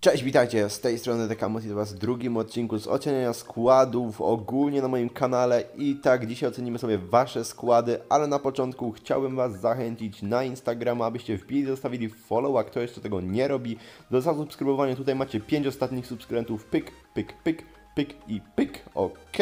Cześć, witajcie, z tej strony Dekamus i do Was w drugim odcinku z oceniania składów ogólnie na moim kanale. I tak dzisiaj ocenimy sobie Wasze składy, ale na początku chciałbym Was zachęcić na Instagrama, abyście wbili, zostawili follow, a kto jeszcze tego nie robi, do zasubskrybowania. Tutaj macie 5 ostatnich subskrybentów, pyk, pyk, pyk, pyk i pyk, ok.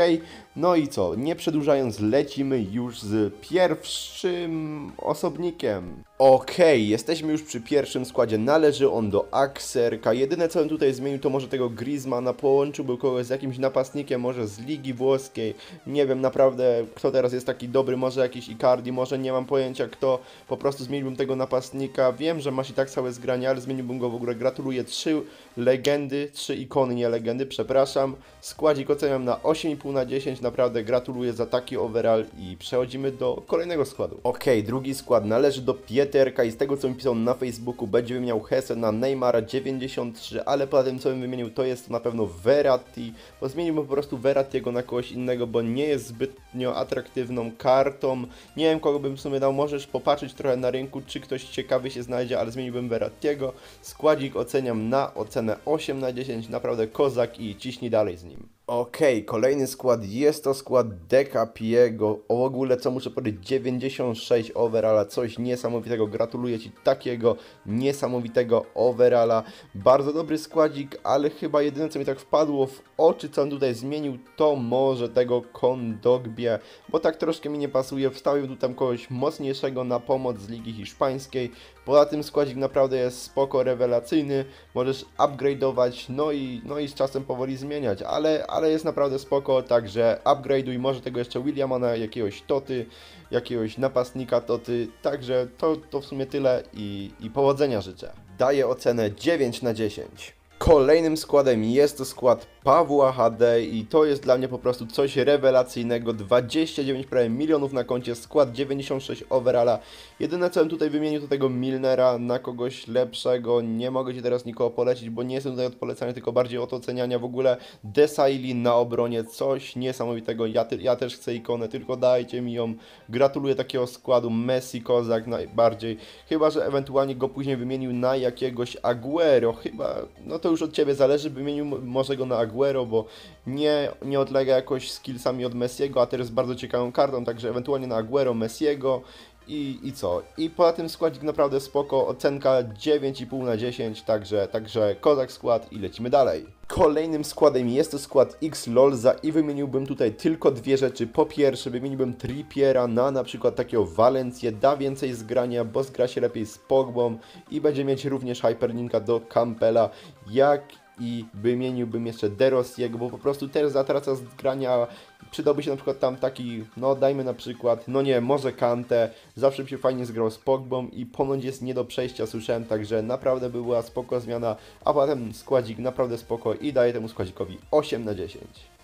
No i co, nie przedłużając, lecimy już z pierwszym osobnikiem. Okej, jesteśmy już przy pierwszym składzie, należy on do Akserka. Jedyne co bym tutaj zmienił to może tego Griezmana, połączyłby kogoś z jakimś napastnikiem, może z Ligi Włoskiej. Nie wiem naprawdę kto teraz jest taki dobry, może jakiś Icardi, może nie mam pojęcia kto. Po prostu zmieniłbym tego napastnika. Wiem, że masz i tak całe zgranie, ale zmieniłbym go w ogóle. Gratuluję, trzy legendy, trzy ikony, nie legendy, przepraszam. Składzik oceniam na 8,5 na 10, naprawdę gratuluję za taki overall i przechodzimy do kolejnego składu. Okej, drugi skład należy do Pieterka i z tego co mi pisał na Facebooku będzie wymieniał Hesse na Neymara 93, ale poza tym co bym wymienił to jest na pewno Verratti, bo zmieniłbym po prostu Verrattiego na kogoś innego, bo nie jest zbytnio atraktywną kartą. Nie wiem kogo bym w sumie dał, możesz popatrzeć trochę na rynku, czy ktoś ciekawy się znajdzie, ale zmieniłbym Verrattiego. Składzik oceniam na ocenę 8 na 10, naprawdę kozak i ciśnij dalej z nim. Okej, kolejny skład jest to skład Dekapiego. W ogóle co muszę powiedzieć, 96 overalla, coś niesamowitego. Gratuluję Ci takiego niesamowitego overalla. Bardzo dobry składzik, ale chyba jedyne co mi tak wpadło w oczy, co on tutaj zmienił, to może tego Kondogbie, bo tak troszkę mi nie pasuje. Wstawił tu tam kogoś mocniejszego na pomoc z Ligi Hiszpańskiej. Poza tym składzik naprawdę jest spoko, rewelacyjny. Możesz upgrade'ować, no i, no i z czasem powoli zmieniać, ale, ale jest naprawdę spoko, także upgrade'uj może tego jeszcze Williama na jakiegoś Toty, jakiegoś napastnika Toty, także to, to w sumie tyle i, i powodzenia życzę. Daję ocenę 9 na 10. Kolejnym składem jest to skład Pawła HD i to jest dla mnie po prostu coś rewelacyjnego. 29 prawie milionów na koncie, skład 96 overalla. Jedyne co bym tutaj wymienił to tego Milnera na kogoś lepszego. Nie mogę Ci teraz nikogo polecić, bo nie jestem tutaj od polecania, tylko bardziej od oceniania. W ogóle Desailly na obronie, coś niesamowitego. Ja, ty, ja też chcę ikonę, tylko dajcie mi ją. Gratuluję takiego składu. Messi, Kozak najbardziej. Chyba, że ewentualnie go później wymienił na jakiegoś Aguero. Chyba, no to już od Ciebie zależy. Wymienił może go na Aguero, bo nie, nie odlega jakoś skillsami od Messiego, a też jest bardzo ciekawą kartą, także ewentualnie na Aguero, Messiego i, i co? I poza tym składzik naprawdę spoko, ocenka 9,5 na 10, także, także kozak skład i lecimy dalej. Kolejnym składem jest to skład X Lolza i wymieniłbym tutaj tylko dwie rzeczy. Po pierwsze wymieniłbym Trippiera na na przykład takiego Valencję, da więcej zgrania, bo zgra się lepiej z Pogbą i będzie mieć również hyperlinka do Campbella, jak i wymieniłbym jeszcze Derosiego, bo po prostu też zatraca z grania. Przydałby się na przykład tam taki, no dajmy na przykład, no nie, może Kante, zawsze się fajnie zgrał z Pogbą i ponoć jest nie do przejścia, słyszałem, także naprawdę by była spoko zmiana, a potem składzik naprawdę spoko i daję temu składzikowi 8 na 10.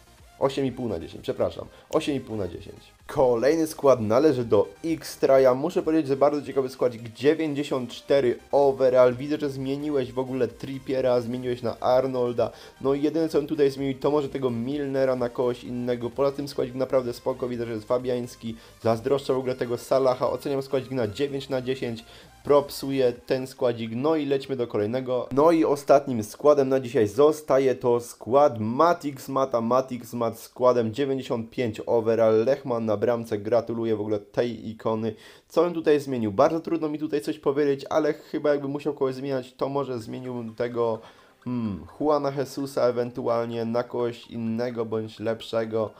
8,5 na 10, przepraszam. 8,5 na 10. Kolejny skład należy do X-Traja. Muszę powiedzieć, że bardzo ciekawy składzik. 94 overall. Widzę, że zmieniłeś w ogóle Trippiera, zmieniłeś na Arnolda. No i jedyne co on tutaj zmienił, to może tego Milnera na kogoś innego. Poza tym składzik naprawdę spoko. Widzę, że jest Fabiański. Zazdroszczę w ogóle tego Salaha. Oceniam składzik na 9 na 10 propsuje ten składzik. No i lećmy do kolejnego. No i ostatnim składem na dzisiaj zostaje to skład Matix Mata. Matix Mat składem 95 overall. Lechman na bramce. Gratuluję w ogóle tej ikony. Co bym tutaj zmienił? Bardzo trudno mi tutaj coś powiedzieć, ale chyba jakbym musiał kogoś zmieniać, to może zmieniłbym tego hmm, Juana Jesusa ewentualnie na kogoś innego bądź lepszego.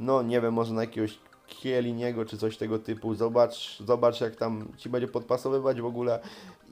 No nie wiem, może na jakiegoś Kieliniego czy coś tego typu. Zobacz, zobacz jak tam ci będzie podpasowywać w ogóle.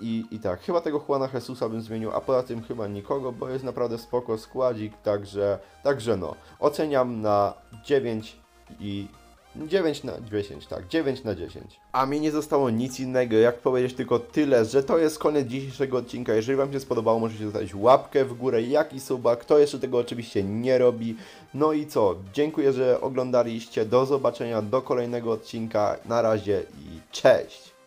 I, I tak, chyba tego Juana Jesusa bym zmienił, a poza tym chyba nikogo, bo jest naprawdę spoko składzik, także, także no. Oceniam na 9 i 9 na 10, tak, 9 na 10. A mi nie zostało nic innego, jak powiedzieć tylko tyle, że to jest koniec dzisiejszego odcinka. Jeżeli Wam się spodobało, możecie zostawić łapkę w górę, jak i suba. Kto jeszcze tego oczywiście nie robi. No i co, dziękuję, że oglądaliście. Do zobaczenia, do kolejnego odcinka. Na razie i cześć!